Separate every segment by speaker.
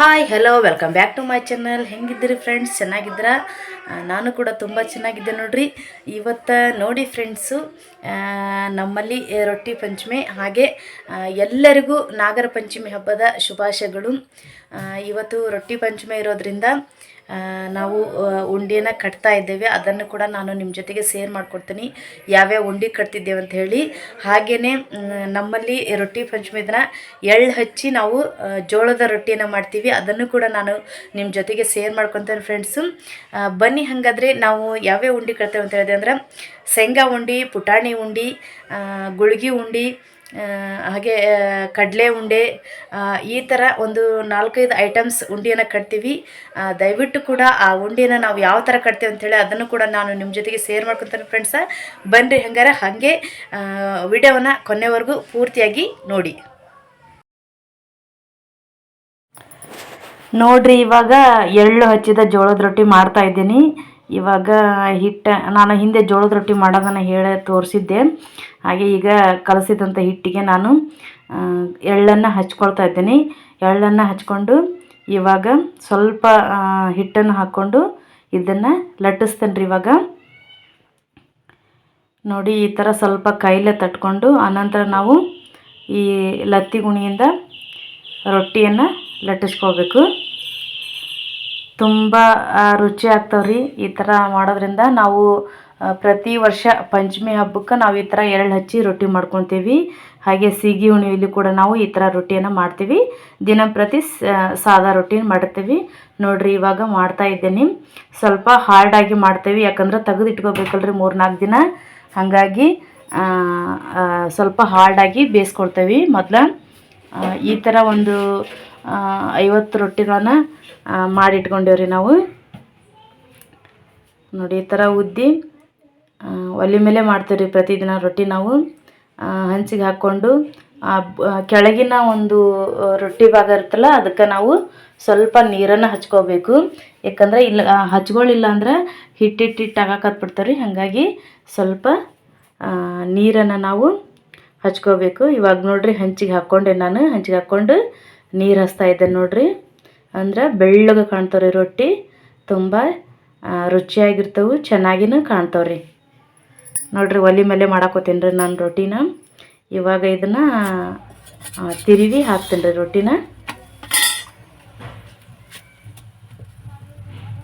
Speaker 1: Hi hello welcome back to my channel ಹೆಂಗಿದ್ದೀರಿ friends ಚೆನ್ನಾಗಿದ್ದೀರ? ನಾನು ಕೂಡ ತುಂಬ ಚೆನ್ನಾಗಿದ್ದೆ ನೋಡ್ರಿ. ಇವತ್ತು ನೋಡಿ ಫ್ರೆಂಡ್ಸು ನಮ್ಮಲ್ಲಿ ರೊಟ್ಟಿ ಪಂಚಮಿ. ಹಾಗೆ ಎಲ್ಲರಿಗೂ ನಾಗರ ಪಂಚಮಿ ಹಬ್ಬದ ಶುಭಾಶಯಗಳು. ಇವತ್ತು ರೊಟ್ಟಿ ಪಂಚಮಿ ಇರೋದ್ರಿಂದ ನಾವು ಉಂಡೆನ ಕಟ್ತಾ ಇದ್ದೇವೆ. ಅದನ್ನು ಕೂಡ ನಾನು ನಿಮ್ಮ ಜೊತೆಗೆ ಸೇರ್ ಮಾಡ್ಕೊಡ್ತೀನಿ. ಯಾವ್ಯಾವ ಉಂಡೆ ಕಟ್ತಿದ್ದೇವೆ ಅಂತ ಹೇಳಿ. ಹಾಗೆಯೇ ನಮ್ಮಲ್ಲಿ ರೊಟ್ಟಿ ಪಂಚಮಿ ದಿನ ಎಳ್ಳು ಹಚ್ಚಿ ನಾವು ಜೋಳದ ರೊಟ್ಟಿಯನ್ನು ಮಾಡ್ತೀವಿ. ಅದನ್ನು ಕೂಡ ನಾನು ನಿಮ್ಮ ಜೊತೆಗೆ ಸೇರ್ ಮಾಡ್ಕೊತೇನೆ ಫ್ರೆಂಡ್ಸು ಬನ್ನಿ ಹಾಗಾದರೆ ನಾವು ಯಾವ್ಯಾವ ಉಂಡೆ ಕಟ್ತೇವೆ ಅಂತ ಹೇಳಿದೆ ಅಂದ್ರೆ, ಶೇಂಗಾ ಉಂಡೆ, ಪುಟಾಣಿ ಉಂಡೆ ಗುಳ್ಗಿ ಉಂಡೆ ಹಾಗೆ ಕಡಲೆ ಉಂಡೆ ಈ ಥರ ಒಂದು ನಾಲ್ಕೈದು ಐಟಮ್ಸ್ ಉಂಡೆಯನ್ನು ಕಟ್ತೀವಿ. ದಯವಿಟ್ಟು ಕೂಡ ಆ ಉಂಡೆನ ನಾವು ಯಾವ ಥರ ಕಟ್ತೀವಿ ಅಂತೇಳಿ ಅದನ್ನು ಕೂಡ ನಾನು ನಿಮ್ಮ ಜೊತೆಗೆ ಶೇರ್ ಮಾಡ್ಕೊತೇನೆ ಫ್ರೆಂಡ್ಸ ಬನ್ನಿರಿ ಹಂಗಾರೆ, ಹಾಗೆ ವಿಡಿಯೋವನ್ನು ಕೊನೆವರೆಗೂ ಪೂರ್ತಿಯಾಗಿ ನೋಡಿ. ನೋಡ್ರಿ, ಇವಾಗ ಎಳ್ಳು ಹಚ್ಚಿದ ಜೋಳದ ರೊಟ್ಟಿ ಮಾಡ್ತಾ ಇದ್ದೀನಿ. ಇವಾಗ ಹಿಟ್ಟ, ನಾನು ಹಿಂದೆ ಜೋಳದ ರೊಟ್ಟಿ ಮಾಡೋದನ್ನು ಹೇಳಿ ತೋರಿಸಿದ್ದೆ. ಹಾಗೆ ಈಗ ಕಲಸಿದಂಥ ಹಿಟ್ಟಿಗೆ ನಾನು ಎಳ್ಳನ್ನು ಹಚ್ಕೊಳ್ತಾ ಇದ್ದೀನಿ. ಎಳ್ಳನ್ನು ಹಚ್ಕೊಂಡು ಇವಾಗ ಸ್ವಲ್ಪ ಹಿಟ್ಟನ್ನು ಹಾಕ್ಕೊಂಡು ಇದನ್ನು ಲಟ್ಟಿಸ್ತೇನೆ ರೀ ಇವಾಗ. ನೋಡಿ, ಈ ಥರ ಸ್ವಲ್ಪ ಕೈಲೇ ತಟ್ಕೊಂಡು, ಆನಂತರ ನಾವು ಈ ಲತ್ತಿ ಗುಣಿಯಿಂದ ರೊಟ್ಟಿಯನ್ನು ಲಟ್ಟಿಸ್ಕೋಬೇಕು ತುಂಬ ರುಚಿ ರುಚಿ ರೀ ಈ ಥರ ಮಾಡೋದ್ರಿಂದ. ನಾವು ಪ್ರತಿ ವರ್ಷ ಪಂಚಮಿ ಹಬ್ಬಕ್ಕೆ ನಾವು ಈ ಥರ ಎರಡು ಹಚ್ಚಿ ರೊಟ್ಟಿ ಮಾಡ್ಕೊತೀವಿ. ಹಾಗೆ ಸಿಗಿ ಹುಣ್ಣಿಮೆಲಿ ಕೂಡ ನಾವು ಈ ಥರ ರೊಟ್ಟಿಯನ್ನು ಮಾಡ್ತೀವಿ. ದಿನಂಪ್ರತಿ ಪ್ರತಿ ಸಾದಾ ರೊಟ್ಟಿನ ಮಾಡ್ತೀವಿ. ನೋಡ್ರಿ ಇವಾಗ ಮಾಡ್ತಾ ಇದ್ದೀನಿ. ಸ್ವಲ್ಪ ಹಾರ್ಡಾಗಿ ಮಾಡ್ತೀವಿ. ಯಾಕಂದ್ರೆ ತೆಗೆದು ಇಟ್ಕೋಬೇಕಲ್ರಿ ಮೂರು ನಾಲ್ಕು ದಿನ. ಹಾಗಾಗಿ ಸ್ವಲ್ಪ ಹಾರ್ಡಾಗಿ ಬೇಯಿಸ್ಕೊಳ್ತೇವೆ ಮೊದಲ ಈ ಥರ ಒಂದು ಐವತ್ತು ರೊಟ್ಟಿಗಳನ್ನ ಮಾಡಿ ಮಾಡಿಟ್ಕೊಂಡೇವ್ರಿ ನಾವು. ನೋಡಿ, ಈ ಥರ ಉದ್ದಿ ಒಲೆ ಮೇಲೆ ಮಾಡ್ತೀವಿ ರೀ ಪ್ರತಿದಿನ ರೊಟ್ಟಿ ನಾವು. ಹಂಚಿಗೆ ಹಾಕ್ಕೊಂಡು ಕೆಳಗಿನ ಒಂದು ರೊಟ್ಟಿ ಭಾಗ ಇರುತ್ತಲ್ಲ, ಅದಕ್ಕೆ ನಾವು ಸ್ವಲ್ಪ ನೀರನ್ನು ಹಚ್ಕೋಬೇಕು. ಯಾಕಂದ್ರೆ ಇಲ್ಲ ಹಚ್ಕೊಳ್ಳಿಲ್ಲ ಅಂದ್ರೆ ಹಿಟ್ಟಿಟ್ಟಿಟ್ಟು ಹಿಟ್ಟು ಹಿಟ್ಟು ಹಾಗಾಗಿ ಸ್ವಲ್ಪ ನೀರನ್ನು ನಾವು ಹಚ್ಕೋಬೇಕು. ಇವಾಗ ನೋಡಿರಿ, ಹಂಚಿಗೆ ಹಾಕ್ಕೊಂಡೆ ನಾನು. ಹಂಚಿಗೆ ಹಾಕ್ಕೊಂಡು ನೀರು ಹಸ್ತಾ ಇದೆ ನೋಡ್ರಿ. ಅಂದ್ರೆ ಬೆಳ್ಳಗೆ ಕಾಣ್ತಾವ್ರಿ ರೊಟ್ಟಿ. ತುಂಬ ರುಚಿಯಾಗಿರ್ತವೆ, ಚೆನ್ನಾಗಿನೂ ಕಾಣ್ತಾವ್ರಿ. ನೋಡ್ರಿ ಒಲೆ ಮೇಲೆ ಮಾಡಾಕೋತೀನಿ ರೀ ನಾನು ರೊಟ್ಟಿನ. ಇವಾಗ ಇದನ್ನು ತಿರುವಿ ಹಾಕ್ತೀನಿ ರೀ ರೊಟ್ಟಿನ.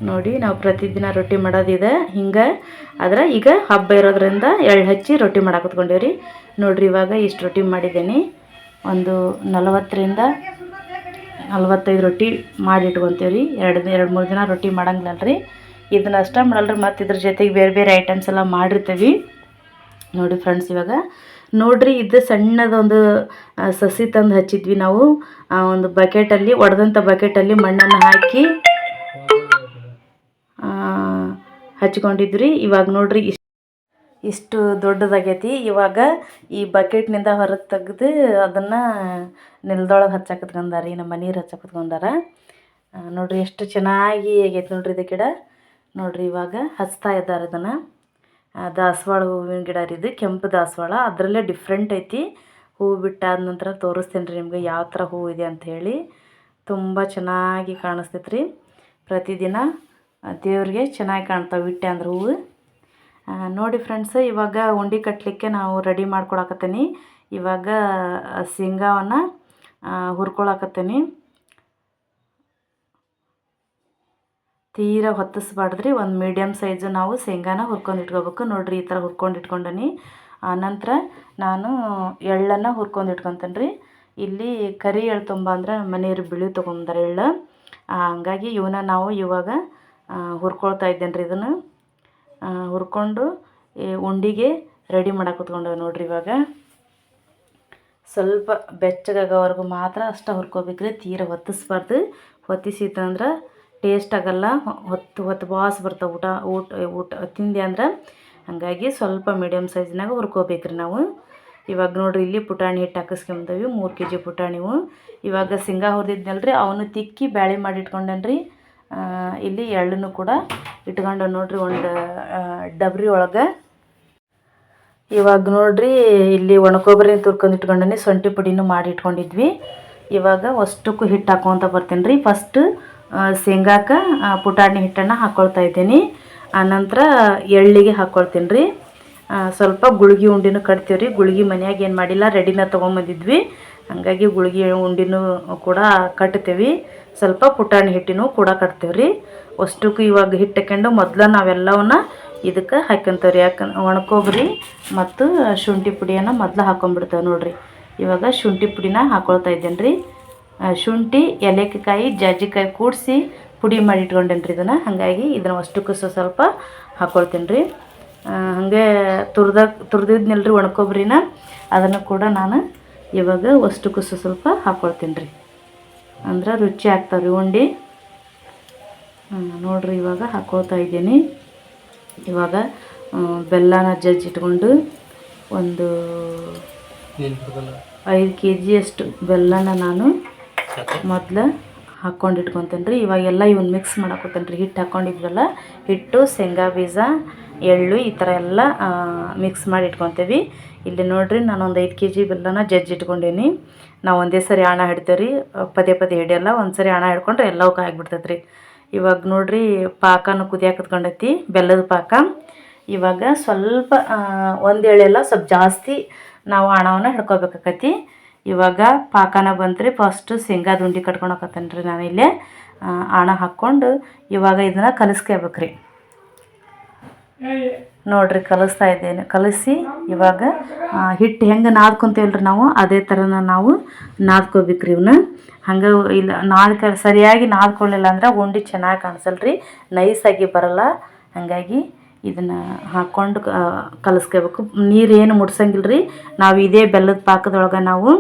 Speaker 1: ನೋಡಿ, ನಾವು ಪ್ರತಿದಿನ ರೊಟ್ಟಿ ಮಾಡೋದಿದೆ. ಹಿಂಗೆ, ಆದ್ರೆ ಈಗ ಹಬ್ಬ ಇರೋದ್ರಿಂದ ಎಳ್ಳು ಹಚ್ಚಿ ರೊಟ್ಟಿ ಮಾಡಾಕತ್ಕೊಂಡೇವ್ರಿ. ನೋಡ್ರಿ ಇವಾಗ ಇಷ್ಟು ರೊಟ್ಟಿ ಮಾಡಿದ್ದೀನಿ ಒಂದು ನಲವತ್ತರಿಂದ ನಲ್ವತ್ತೈದು ರೊಟ್ಟಿ ಮಾಡಿ ಇಟ್ಕೊತೀವಿ ರೀ ಎರಡು ಎರಡು ಮೂರು ದಿನ ರೊಟ್ಟಿ ಮಾಡಂಗಿಲ್ಲ ರೀ ಇದನ್ನ ಅಷ್ಟೇ ಮಾಡಲ್ರಿ, ಮತ್ತು ಇದ್ರ ಜೊತೆಗೆ ಬೇರೆ ಬೇರೆ ಐಟಮ್ಸ್ ಎಲ್ಲ ಮಾಡಿರ್ತೀವಿ. ನೋಡಿ ಫ್ರೆಂಡ್ಸ್ ಇವಾಗ. ನೋಡ್ರಿ ಇದು ಸಣ್ಣದೊಂದು ಸಸಿ ತಂದು ಹಚ್ಚಿದ್ವಿ ನಾವು. ಒಂದು ಬಕೆಟಲ್ಲಿ ಒಡೆದಂಥ ಬಕೆಟಲ್ಲಿ ಮಣ್ಣನ್ನು ಹಾಕಿ ಹಚ್ಕೊಂಡಿದ್ವಿ ಇವಾಗ ನೋಡ್ರಿ ಇಷ್ಟು ದೊಡ್ಡದಾಗೈತಿ. ಇವಾಗ ಈ ಬಕೆಟ್ನಿಂದ ಹೊರಗೆ ತೆಗ್ದು ಅದನ್ನು ನೆಲದೊಳಗೆ ಹಚ್ಚಾಕತ್ಕೊಂಡಾರ ನಮ್ಮ ನೀರು ಹಚ್ಚಾಕತ್ಕೊಂಡಾರ ನೋಡಿರಿ ಎಷ್ಟು ಚೆನ್ನಾಗಿ ಆಗೈತೆ ನೋಡ್ರಿ ಇದು ಗಿಡ. ನೋಡಿರಿ ಇವಾಗ ಹಚ್ತಾ ಇದ್ದಾರೆ ಅದನ್ನು. ದಾಸವಾಳ ಹೂವಿನ ಗಿಡ ರೀ ಇದು, ಕೆಂಪು ದಾಸವಾಳ. ಅದರಲ್ಲೇ ಡಿಫ್ರೆಂಟ್ ಐತಿ. ಹೂ ಬಿಟ್ಟಾದ ನಂತರ ತೋರಿಸ್ತೇನೆ ರೀ ನಿಮಗೆ ಯಾವ ಥರ ಹೂವು ಇದೆ ಅಂತ ಹೇಳಿ. ತುಂಬ ಚೆನ್ನಾಗಿ ಕಾಣಿಸ್ತೈತೆ ರೀ ಪ್ರತಿದಿನ ದೇವರಿಗೆ ಚೆನ್ನಾಗಿ ಕಾಣ್ತಾವೆ ಇಟ್ಟೆ ಅಂದ್ರೆ ಹೂವು. ನೋಡಿ ಫ್ರೆಂಡ್ಸ್ ಇವಾಗ ಉಂಡೆ ಕಟ್ಟಲಿಕ್ಕೆ ನಾವು ರೆಡಿ ಮಾಡ್ಕೊಳಕತ್ತೀನಿ. ಇವಾಗ ಶೇಂಗಾವನ್ನು ಹುರ್ಕೊಳಕತ್ತೀನಿ. ತೀರಾ ಹೊತ್ತಿಸ್ಬಾರ್ದ್ರಿ, ಒಂದು ಮೀಡಿಯಮ್ ಸೈಜು ನಾವು ಶೇಂಗಾನ ಹುರ್ಕೊಂಡು ಇಟ್ಕೋಬೇಕು. ನೋಡಿರಿ, ಈ ಥರ ಹುರ್ಕೊಂಡು ಇಟ್ಕೊಂಡನಿ. ಆನಂತರ ನಾನು ಎಳ್ಳನ್ನು ಹುರ್ಕೊಂಡು ಇಟ್ಕೊತೇನೆ ರೀ ಇಲ್ಲಿ ಕರಿ ಎಳ್ಳು ತುಂಬ ಅಂದ್ರೆ ಮನೆಯವ್ರು ಬಿಳಿ ತೊಗೊಂಬಂದಾರೆ ಎಳ್ಳು. ಹಂಗಾಗಿ ಇವನ್ನ ನಾವು ಇವಾಗ ಹುರ್ಕೊಳ್ತಾ ಇದ್ದೇನೆ ರೀ ಇದನ್ನು. ಹುರ್ಕೊಂಡು ಈ ಉಂಡಿಗೆ ರೆಡಿ ಮಾಡಕ್ಕೆ ಕುತ್ಕೊಂಡೇವೆ ನೋಡ್ರಿ ಇವಾಗ. ಸ್ವಲ್ಪ ಬೆಚ್ಚಗಾಗೋವರೆಗೂ ಮಾತ್ರ ಅಷ್ಟು ಹುರ್ಕೋಬೇಕ್ರಿ, ತೀರ ಹೊತ್ತಿಸ್ಬಾರ್ದು. ಹೊತ್ತಿಸಿತ್ತಂದ್ರೆ ಟೇಸ್ಟ್ ಆಗಲ್ಲ, ಹೊತ್ತು ಹೊತ್ತು ಬಾಸ್ ಬರ್ತಾವೆ ಊಟ ಊಟ ಊಟ, ತಿಂದೆ ಅಂದ್ರೆ ಹಾಗಾಗಿ ಸ್ವಲ್ಪ ಮೀಡಿಯಮ್ ಸೈಜ್ನಾಗ ಹುರ್ಕೋಬೇಕ್ರಿ ನಾವು. ಇವಾಗ ನೋಡ್ರಿ ಇಲ್ಲಿ ಪುಟಾಣಿ ಹಿಟ್ಟು ಹಾಕಿಸ್ಕೊಂಬಂದೀವಿ ಮೂರು ಕೆ ಜಿ ಪುಟಾಣಿವು. ಇವಾಗ ಶೇಂಗಾ ಹುರಿದಿದ್ನಲ್ರಿ, ಅವನು ತಿಕ್ಕಿ ಬ್ಯಾಳೆ ಮಾಡಿ ಇಟ್ಕೊಂಡೇನ್ರಿ. ಇಲ್ಲಿ ಎಳ್ಳನ್ನು ಕೂಡ ಇಟ್ಕೊಂಡು ನೋಡ್ರಿ ಒಂದು ಡಬ್ರಿ ಒಳಗೆ. ಇವಾಗ ನೋಡ್ರಿ ಇಲ್ಲಿ ಒಣಕೊಬ್ಬರಿ ತುರ್ಕೊಂಡು ಇಟ್ಕೊಂಡನೆ ಸೊಂಟಿ ಪುಡಿನೂ ಮಾಡಿ ಇಟ್ಕೊಂಡಿದ್ವಿ. ಇವಾಗ ಅಷ್ಟಕ್ಕೂ ಹಿಟ್ಟು ಹಾಕ್ಕೊತ ಬರ್ತೀನಿ ರೀ ಫಸ್ಟ್ ಶೇಂಗಾಕ್ಕೆ ಆ, ಪುಟಾಣಿ ಹಿಟ್ಟನ್ನು ಹಾಕ್ಕೊಳ್ತಾ ಇದ್ದೀನಿ. ಆನಂತರ ಎಳ್ಳಿಗೆ ಹಾಕ್ಕೊಳ್ತೀನಿ ರೀ ಸ್ವಲ್ಪ ಗುಳಿಗೆ ಉಂಡಿನೂ ಕಟ್ತೀವಿ ರೀ ಗುಳಿಗೆ ಮನೆಯಾಗ ಏನು ಮಾಡಿಲ್ಲ ರೆಡಿನ ತೊಗೊಂಬಂದಿದ್ವಿ. ಹಾಗಾಗಿ ಗುಳಿಗೆ ಉಂಡಿನೂ ಕೂಡ ಕಟ್ತೀವಿ. ಸ್ವಲ್ಪ ಪುಟಾಣಿ ಹಿಟ್ಟಿನೂ ಕೂಡ ಕಟ್ತೀವಿ ರೀ. ಅಷ್ಟಕ್ಕೂ ಇವಾಗ ಹಿಟ್ಟು ಹಾಕ್ಕೊಂಡು ಮೊದ್ಲು ನಾವೆಲ್ಲವನ್ನ ಇದಕ್ಕೆ ಹಾಕ್ಕೊಂತೇವೆ ರೀ. ಯಾಕಂದ್ರೆ ಒಣಕೊಬ್ಬರಿ ಮತ್ತು ಶುಂಠಿ ಪುಡಿಯನ್ನು ಮೊದಲು ಹಾಕೊಂಡ್ಬಿಡ್ತೇವೆ ನೋಡಿರಿ. ಇವಾಗ ಶುಂಠಿ ಪುಡಿನ ಹಾಕೊಳ್ತಾ ಇದ್ದೇನೆ ರೀ. ಶುಂಠಿ ಎಲೆಕಾಯಿ ಜಾಜಿಕಾಯಿ ಕೂಡಿಸಿ ಪುಡಿ ಮಾಡಿ ಇಟ್ಕೊಂಡೇನಿ ರೀ ಇದನ್ನು. ಹಾಗಾಗಿ ಇದನ್ನು ಅಷ್ಟಕ್ಕೂ ಸ್ವ- ಸ್ವಲ್ಪ ಹಾಕ್ಕೊಳ್ತೀನಿ ರೀ. ಹಾಗೆ ತುರ್ದ ತುರ್ದಿದ್ನಲ್ಲ ರೀ ಒಣಕೊಬ್ಬರಿನ. ಅದನ್ನು ಕೂಡ ನಾನು ಇವಾಗ ಅಷ್ಟಕ್ಕೂ ಸ್ವ- ಸ್ವಲ್ಪ ಹಾಕ್ಕೊಳ್ತೀನಿ ರೀ. ಅಂದ್ರೆ ರುಚಿ ಆಗ್ತಾವೆ ರೀ ಉಂಡೆ ನೋಡ್ರಿ ಇವಾಗ ಹಾಕೋತಾ ಇದ್ದೀನಿ. ಇವಾಗ ಬೆಲ್ಲನ ಜಜ್ಜಿಟ್ಕೊಂಡು ಒಂದು ಐದು ಕೆ ಜಿಯಷ್ಟು ಬೆಲ್ಲನ ನಾನು ಮೊದಲು ಹಾಕ್ಕೊಂಡು ಇಟ್ಕೊತೇನೆ ರೀ ಇವಾಗೆಲ್ಲ ಇವನ್ನ ಮಿಕ್ಸ್ ಮಾಡಾಕೋತೇನೆ ರೀ ಹಿಟ್ಟು ಹಾಕ್ಕೊಂಡಿದ್ವಲ್ಲ ಹಿಟ್ಟು, ಶೇಂಗಾ ಬೀಜ, ಎಳ್ಳು ಈ ಥರ ಎಲ್ಲ ಮಿಕ್ಸ್ ಮಾಡಿ ಇಟ್ಕೊತೇವಿ ಇಲ್ಲಿ ನೋಡ್ರಿ ನಾನು ಒಂದು ಐದು ಕೆ ಜಿ ಬೆಲ್ಲನ ಜಜ್ಜಿ ಇಟ್ಕೊಂಡೀನಿ ನಾವು ಒಂದೇ ಸರಿ ಹಣ ಹಿಡ್ತೇವೆ ರೀ ಪದೇ ಪದೇ ಹಿಡಿಯಲ್ಲ ಒಂದು ಸರಿ ಹಣ ಹಿಡ್ಕೊಂಡ್ರೆ ಎಲ್ಲವೂ ಆಗಿಬಿಡ್ತೈತೆ ರೀ ಇವಾಗ ನೋಡಿರಿ ಪಾಕನೂ ಕುದಿಯಾಕ ಕುತ್ಕೊಂಡೈತಿ ಬೆಲ್ಲದ ಪಾಕ. ಇವಾಗ ಸ್ವಲ್ಪ ಒಂದು ಎಳೆಲ್ಲ ಸ್ವಲ್ಪ ಜಾಸ್ತಿ ನಾವು ಹಣವನ್ನು ಹಿಡ್ಕೋಬೇಕಾಕತಿ. ಇವಾಗ ಪಾಕನ ಬಂತ್ರಿ ಫಸ್ಟ್ ಶೇಂಗಾದ ಉಂಡೆ ಕಟ್ಕೊಳಕತ್ತೇನೆ ರೀ ನಾನು ಇಲ್ಲೇ. ಹಣ ಹಾಕ್ಕೊಂಡು ಇವಾಗ ಇದನ್ನು ಕಲಿಸ್ಕೋಬೇಕು ರೀ ನೋಡ್ರಿ, ಕಲಿಸ್ತಾ ಇದ್ದೇನೆ. ಕಲಿಸಿ, ಇವಾಗ ಹಿಟ್ಟು ಹೆಂಗೆ ನಾದ್ಕೊಂತೀವಲ್ರಿ ನಾವು, ಅದೇ ಥರನ ನಾವು ನಾದ್ಕೋಬೇಕ್ರಿ ಇವನ್ನ ಹಂಗೆ ಇಲ್ಲ ನಾದ್ಕ ಸರಿಯಾಗಿ ನಾದ್ಕೊಳ್ಳಿಲ್ಲ ಅಂದ್ರೆ ಉಂಡೆ ಚೆನ್ನಾಗಿ ಕಾಣಿಸಲ್ಲ ರೀ ನೈಸಾಗಿ ಬರಲ್ಲ. ಹಾಗಾಗಿ ಇದನ್ನು ಹಾಕ್ಕೊಂಡು ಕಲಿಸ್ಕೋಬೇಕು. ನೀರೇನು ಮುಟ್ಸಂಗಿಲ್ಲ ರೀ ನಾವು ಇದೇ ಬೆಲ್ಲದ ಪಾಕದೊಳಗೆ ನಾವು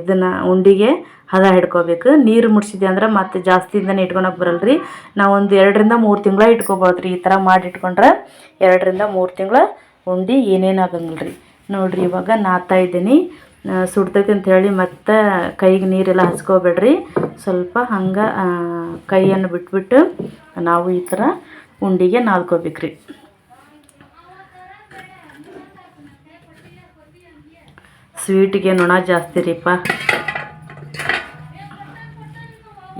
Speaker 1: ಇದನ್ನು ಉಂಡಿಗೆ ಹದ ಹಿಡ್ಕೋಬೇಕು. ನೀರು ಮುಡ್ಸಿದೆ ಅಂದ್ರೆ ಮತ್ತೆ ಜಾಸ್ತಿಯಿಂದನೇ ಇಟ್ಕೊಳಕ್ಕೆ ಬರಲ್ಲ ರೀ ನಾವು ಒಂದು ಎರಡರಿಂದ ಮೂರು ತಿಂಗಳ ಇಟ್ಕೋಬೋದು ರೀ ಈ ಥರ ಮಾಡಿ ಇಟ್ಕೊಂಡ್ರೆ ಎರಡರಿಂದ ಮೂರು ತಿಂಗಳ ಉಂಡಿ ಏನೇನು ಆಗಂಗಿಲ್ಲ ರೀ ನೋಡಿರಿ ಇವಾಗ ನಾತಾ ಇದ್ದೀನಿ. ಸುಡ್ತೈತೆ ಅಂತ ಹೇಳಿ ಮತ್ತೆ ಕೈಗೆ ನೀರೆಲ್ಲ ಹಚ್ಕೋಬೇಡ್ರಿ. ಸ್ವಲ್ಪ ಹಂಗೆ ಕೈಯನ್ನು ಬಿಟ್ಬಿಟ್ಟು ನಾವು ಈ ಥರ ಉಂಡಿಗೆ ನಾದ್ಕೋಬೇಕ್ರಿ. ಸ್ವೀಟಿಗೆ ನೊಣ ಜಾಸ್ತಿ ರೀಪ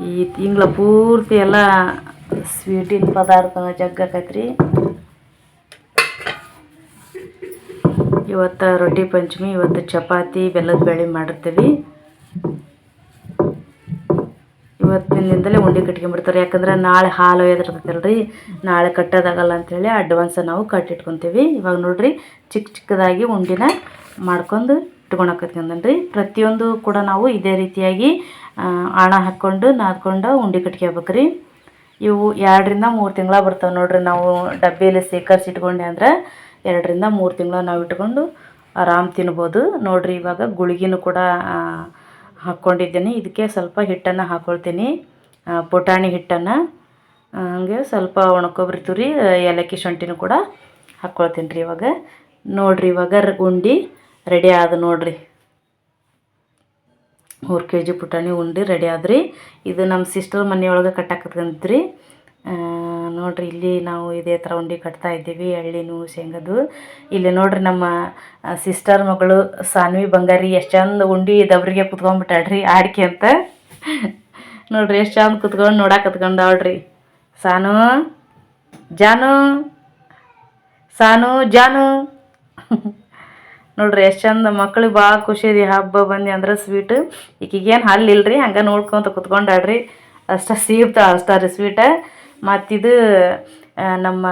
Speaker 1: ಈ ತಿಂಗಳ ಪೂರ್ತಿ ಎಲ್ಲ ಸ್ವೀಟಿನ ಪದಾರ್ಥ ಜಗ್ಗಾಕೈತ್ರಿ ಇವತ್ತು ರೊಟ್ಟಿ ಪಂಚಮಿ, ಇವತ್ತು ಚಪಾತಿ, ಬೆಲ್ಲದ ಬೇಳೆ ಮಾಡಿರ್ತೀವಿ. ಇವತ್ತಿನಿಂದಲೇ ಉಂಡೆ ಕಟ್ಕೊಂಡ್ಬಿಡ್ತಾರೆ. ಯಾಕಂದ್ರೆ ನಾಳೆ ಹಾಲು ಒಯ್ದಿರ್ತೈತಲ್ರಿ ನಾಳೆ ಕಟ್ಟೋದಾಗಲ್ಲ ಅಂಥೇಳಿ ಅಡ್ವಾನ್ಸ ನಾವು ಕಟ್ಟಿಟ್ಕೊತೀವಿ. ಇವಾಗ ನೋಡಿರಿ ಚಿಕ್ಕ ಚಿಕ್ಕದಾಗಿ ಉಂಡಿನ ಮಾಡ್ಕೊಂಡು ಇಟ್ಕೊಳಕತ್ಕೊಂಡನ್ರಿ ಪ್ರತಿಯೊಂದು ಕೂಡ ನಾವು ಇದೇ ರೀತಿಯಾಗಿ ಹಣ ಹಾಕ್ಕೊಂಡು, ನಾದ್ಕೊಂಡು ಉಂಡೆ ಕಟ್ಕೋಬೇಕ್ರಿ ಇವು ಎರಡರಿಂದ ಮೂರು ತಿಂಗಳ ಬರ್ತಾವೆ ನೋಡ್ರಿ ನಾವು ಡಬ್ಬಿಯಲ್ಲಿ ಸೇಕರ್ಸಿ ಇಟ್ಕೊಂಡೆ ಅಂದ್ರೆ ಎರಡರಿಂದ ಮೂರು ತಿಂಗಳ ನಾವು ಇಟ್ಕೊಂಡು ಆರಾಮ್ ತಿನ್ಬೋದು. ನೋಡ್ರಿ ಇವಾಗ ಗುಳಿಗಿನೂ ಕೂಡ ಹಾಕ್ಕೊಂಡಿದ್ದೀನಿ. ಇದಕ್ಕೆ ಸ್ವಲ್ಪ ಹಿಟ್ಟನ್ನು ಹಾಕ್ಕೊಳ್ತೀನಿ ಪುಟಾಣಿ ಹಿಟ್ಟನ್ನು ಹಂಗೆ ಸ್ವಲ್ಪ ಒಣಕೊಬ್ರಿ ತುರಿ, ಏಲಕ್ಕಿ ಶುಂಠಿನೂ ಕೂಡ ಹಾಕ್ಕೊಳ್ತೀನಿ ರೀ ಇವಾಗ. ನೋಡ್ರಿ ಇವಾಗ ಉಂಡೆ ರೆಡಿ ಆದ ನೋಡ್ರಿ. ಮೂರು ಕೆ ಜಿ ಪುಟಾಣಿ ಉಂಡೆ ರೆಡಿ ಆದ್ರಿ. ಇದು ನಮ್ಮ ಸಿಸ್ಟರ್ ಮನೆಯೊಳಗೆ ಕಟ್ಟಾಕತ್ಕಂತ್ರಿ ನೋಡ್ರಿ ಇಲ್ಲಿ ನಾವು ಇದೇ ಥರ ಉಂಡೆ ಕಟ್ತಾ ಇದ್ದೀವಿ, ಎಳ್ಳಿನು ಶೇಂಗದು. ಇಲ್ಲಿ ನೋಡ್ರಿ ನಮ್ಮ ಸಿಸ್ಟರ್ ಮಗಳು ಸಾನ್ವಿ ಬಂಗಾರಿ ಎಷ್ಟು ಚಂದ ಉಂಡೆ ದಬ್ರಿಗೆ ಕುತ್ಕೊಂಡ್ಬಿಟ್ಟಾಳ್ರಿ ಆಡ್ಕೆ ಅಂತ. ನೋಡ್ರಿ ಎಷ್ಟು ಚಂದ ಕುತ್ಕೊಂಡು ನೋಡಾಕತ್ಕೊಂಡಾಳ್ರಿ ಸಾನು, ಜಾನು ಸಾನು, ಜಾನು. ನೋಡ್ರಿ ಎಷ್ಟು ಚಂದ ಮಕ್ಳಿಗೆ ಭಾಳ ಖುಷಿ ರೀ ಹಬ್ಬ ಬಂದು ಅಂದ್ರೆ ಸ್ವೀಟ್ ಈಕಿಗೇನು ಹಲ್ಲಿಲ್ರಿ, ಹಂಗೆ ನೋಡ್ಕೊಂತ ಕುತ್ಕೊಂಡಾಡ್ರಿ ಅಷ್ಟ ಸೀಬ್ತಾ ಅಷ್ಟ ರೀ ಸ್ವೀಟ ಮತ್ತಿದು ನಮ್ಮ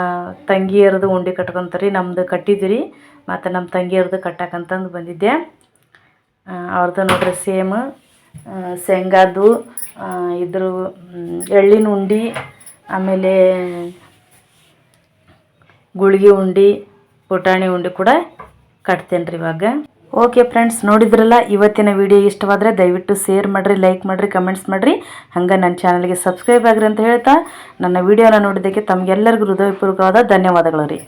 Speaker 1: ತಂಗಿಯರದು ಉಂಡೆ ಕಟ್ಕೊಂತಾರಿ, ನಮ್ದು ಕಟ್ಟಿದ್ವಿ ಮತ್ತು ನಮ್ಮ ತಂಗಿಯರದು ಕಟ್ಟಕ್ಕಂತಂದು ಬಂದಿದ್ದೆ. ಅವ್ರದ್ದು ನೋಡ್ರಿ ಸೇಮ್ ಶೇಂಗಾದು ಇದ್ರ ಎಳ್ಳಿನ ಉಂಡೆ, ಆಮೇಲೆ ಗುಳಿಗೆ ಉಂಡೆ, ಪುಟಾಣಿ ಉಂಡೆ ಕೂಡ ಕಟ್ತೇನೆ ರೀ ಇವಾಗ. ಓಕೆ ಫ್ರೆಂಡ್ಸ್ ನೋಡಿದ್ರಲ್ಲ, ಇವತ್ತಿನ ವಿಡಿಯೋ ಇಷ್ಟವಾದರೆ ದಯವಿಟ್ಟು ಶೇರ್ ಮಾಡಿರಿ ಲೈಕ್ ಮಾಡಿರಿ ಕಮೆಂಟ್ಸ್ ಮಾಡಿರಿ. ಹಂಗೆ ನನ್ನ ಚಾನಲ್ಗೆ ಸಬ್ಸ್ಕ್ರೈಬ್ ಆಗ್ರಿ ಅಂತ ಹೇಳ್ತಾ, ನನ್ನ ವಿಡಿಯೋನ ನೋಡಿದ್ದಕ್ಕೆ ತಮಗೆಲ್ಲರಿಗೂ ಹೃದಯಪೂರ್ವಕವಾದ ಧನ್ಯವಾದಗಳು ರೀ.